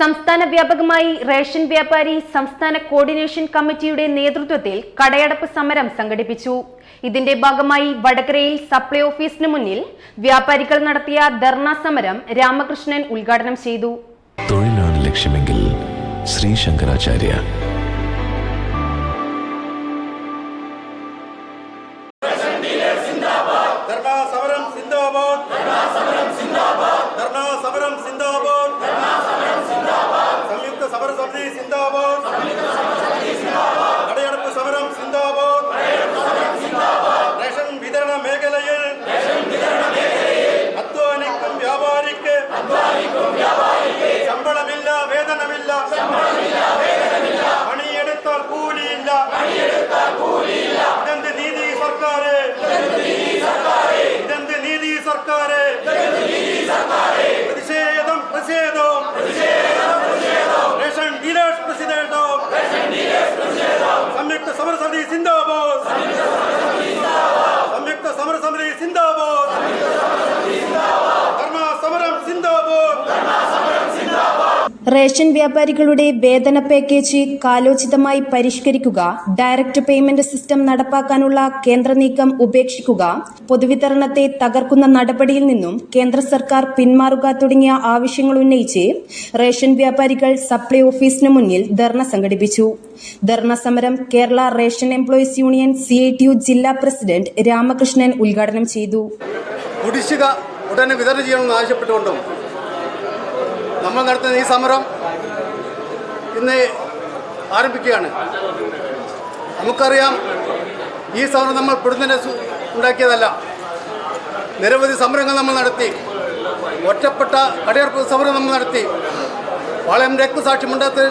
സംസ്ഥാന വ്യാപകമായി റേഷൻ വ്യാപാരി സംസ്ഥാന കോർഡിനേഷൻ കമ്മിറ്റിയുടെ നേതൃത്വത്തിൽ കടയടപ്പ് സമരം സംഘടിപ്പിച്ചു. ഇതിന്റെ ഭാഗമായി വടകരയിൽ സപ്ലൈ ഓഫീസിന് മുന്നിൽ വ്യാപാരികൾ നടത്തിയ ധർണാ സമരം രാമകൃഷ്ണൻ ഉദ്ഘാടനം ചെയ്തു. തൊഴിലാണ് ലക്ഷ്യമെങ്കിൽ ശ്രീ ശങ്കരാചാര്യ കൂലിയില്ല. ഇതെന്ത് നീതി സർക്കാര്? ഇതെന്ത് നീതി സർക്കാര്? പ്രതിഷേധം പ്രതിഷേധം. റേഷൻ ഡീലേഴ്സ് പ്രതിഷേധം. സംയുക്ത സമരസമിതി സിന്ദാബാദ്. സംയുക്ത സമരസമിതി സിന്ദാബാദ് ധർണാ സമരം സിന്ദാബാദ് റേഷൻ വ്യാപാരികളുടെ വേതന പാക്കേജ് കാലോചിതമായി പരിഷ്കരിക്കുക ഡയറക്ട് പേയ്മെന്റ് സിസ്റ്റം നടപ്പാക്കാനുള്ള കേന്ദ്ര നീക്കം ഉപേക്ഷിക്കുക പൊതുവിതരണത്തെ തകർക്കുന്ന നടപടിയിൽ നിന്നും കേന്ദ്ര സർക്കാർ പിന്മാറുക തുടങ്ങിയ ആവശ്യങ്ങൾ ഉന്നയിച്ച് റേഷൻ വ്യാപാരികൾ സപ്ലൈ ഓഫീസിന് മുന്നിൽ ധർണ സംഘടിപ്പിച്ചു. ധർണ സമരം Kerala ration employees union C ജില്ലാ പ്രസിഡന്റ് രാമകൃഷ്ണൻ ഉദ്ഘാടനം ചെയ്തു. കുടിശ്ശിക ഉടനെ വിതരണം ചെയ്യണമെന്ന് ആവശ്യപ്പെട്ടുകൊണ്ടും നമ്മൾ നടത്തുന്ന ഈ സമരം ഇന്ന് ആരംഭിക്കുകയാണ്. നമുക്കറിയാം ഈ സമരം നമ്മൾ പെടുന്നതിനെ ഉണ്ടാക്കിയതല്ല. നിരവധി സമരങ്ങൾ നമ്മൾ നടത്തി. ഒറ്റപ്പെട്ട കടയർപ്പ് സമരം നമ്മൾ നടത്തി. പാളയം രക്തസാക്ഷിമണ്ഡലത്തിൽ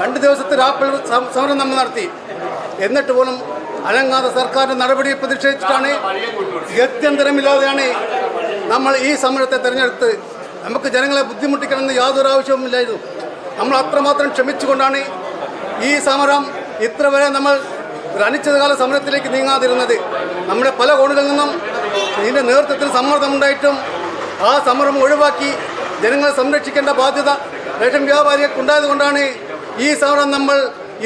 രണ്ട് ദിവസത്തെ രാപ്പൽ സമരം നമ്മൾ നടത്തി. എന്നിട്ട് പോലും അനങ്ങാതെ സർക്കാരിന്റെ നടപടിയെ പ്രതിഷേധിച്ചിട്ടാണ് ഗത്യന്തരമില്ലാതെയാണ് നമ്മൾ ഈ സമരത്തെ തിരഞ്ഞെടുത്ത് നമുക്ക് ജനങ്ങളെ ബുദ്ധിമുട്ടിക്കണമെന്ന് യാതൊരു ആവശ്യവുമില്ലായിരുന്നു നമ്മൾ അത്രമാത്രം ക്ഷമിച്ചുകൊണ്ടാണ് ഈ സമരം ഇത്ര വരെ നമ്മൾ അനിശ്ചിതകാല സമരത്തിലേക്ക് നീങ്ങാതിരുന്നത്. നമ്മുടെ പല കോണുകളിൽ നിന്നും ഇതിന്റെ നേതൃത്വത്തിൽ സമ്മർദ്ദമുണ്ടായിട്ടും ആ സമരം ഒഴിവാക്കി ജനങ്ങളെ സംരക്ഷിക്കേണ്ട ബാധ്യത റേഷൻ വ്യാപാരികൾക്ക് ഉണ്ടായതുകൊണ്ടാണ് ഈ സമരം നമ്മൾ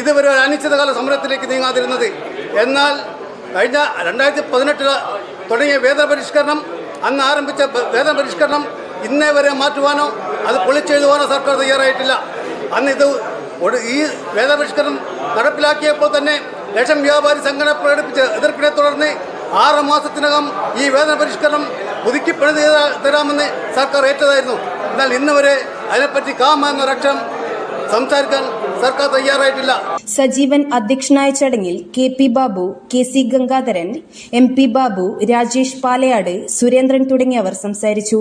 ഇതുവരെ ഒരു അനിശ്ചിതകാല സമരത്തിലേക്ക് നീങ്ങാതിരുന്നത്. എന്നാൽ കഴിഞ്ഞ രണ്ടായിരത്തി പതിനെട്ടിൽ തുടങ്ങിയ വേതന പരിഷ്കരണം അന്ന് ആരംഭിച്ച വേതന പരിഷ്കരണം ഇന്നേ വരെ മാറ്റുവാനോ അത് പൊളിച്ചെഴുതുവാനോ സർക്കാർ തയ്യാറായിട്ടില്ല. അന്ന് ഇത് ഈ വേദപരിഷ്കരണം നടപ്പിലാക്കിയപ്പോൾ തന്നെ റേഷൻ വ്യാപാരി സംഘടന പ്രകടിപ്പിച്ച എതിർപ്പിനെ തുടർന്ന് ആറ് മാസത്തിനകം ഈ വേതന പരിഷ്കരണം പുതുക്കി പണിത് തരാമെന്ന് സർക്കാർ ഏറ്റതായിരുന്നു. എന്നാൽ ഇന്ന് വരെ അതിനെപ്പറ്റി കാമ എന്നൊരക്ഷരം സംസാരിക്കാൻ സർക്കാർ തയ്യാറായിട്ടില്ല. സജീവൻ അധ്യക്ഷനായ ചടങ്ങിൽ K P Babu K C Gangadharan M P Babu Rajesh Palayad Surendran തുടങ്ങിയവർ സംസാരിച്ചു.